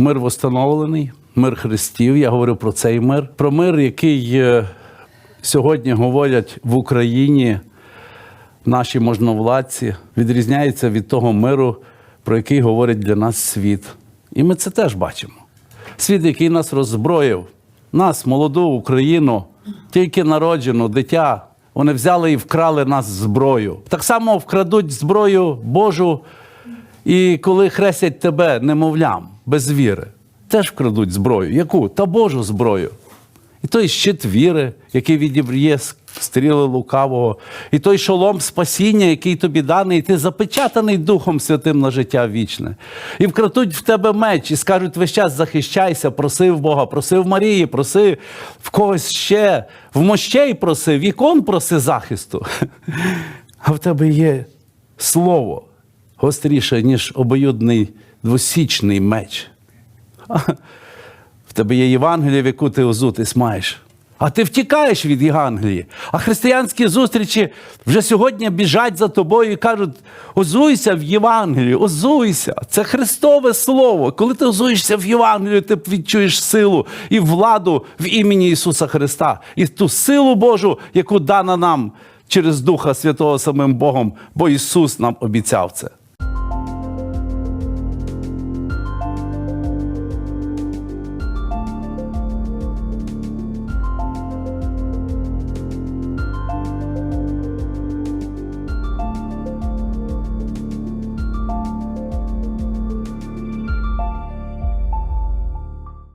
Мир восстановлений, мир Христів. Я говорю про цей мир, про мир, який е, сьогодні говорять в Україні наші можновладці, відрізняється від того миру, про який говорить для нас світ. І ми це теж бачимо. Світ, який нас роззброїв, нас, молоду Україну, тільки народжену, дитя. Вони взяли і вкрали нас зброю. Так само вкрадуть зброю Божу, і коли хрестять тебе немовлям без віри, теж вкрадуть зброю. Яку? Та Божу зброю. І той щит віри, який відіб'є стріли лукавого, і той шолом спасіння, який тобі даний, і ти запечатаний Духом Святим на життя вічне. І вкрадуть в тебе меч, і скажуть весь час захищайся, проси в Бога, проси в Марії, проси в когось ще, в мощей проси, в ікон проси захисту. А в тебе є слово гостріше, ніж обоюдний двосічний меч. В тебе є Євангелія, в яку ти озутись маєш. А ти втікаєш від Євангелії. А християнські зустрічі вже сьогодні біжать за тобою і кажуть: озуйся в Євангелії, озуйся. Це Христове Слово. Коли ти озуєшся в Євангелію, ти відчуєш силу і владу в імені Ісуса Христа, і ту силу Божу, яку дана нам через Духа Святого самим Богом, бо Ісус нам обіцяв це.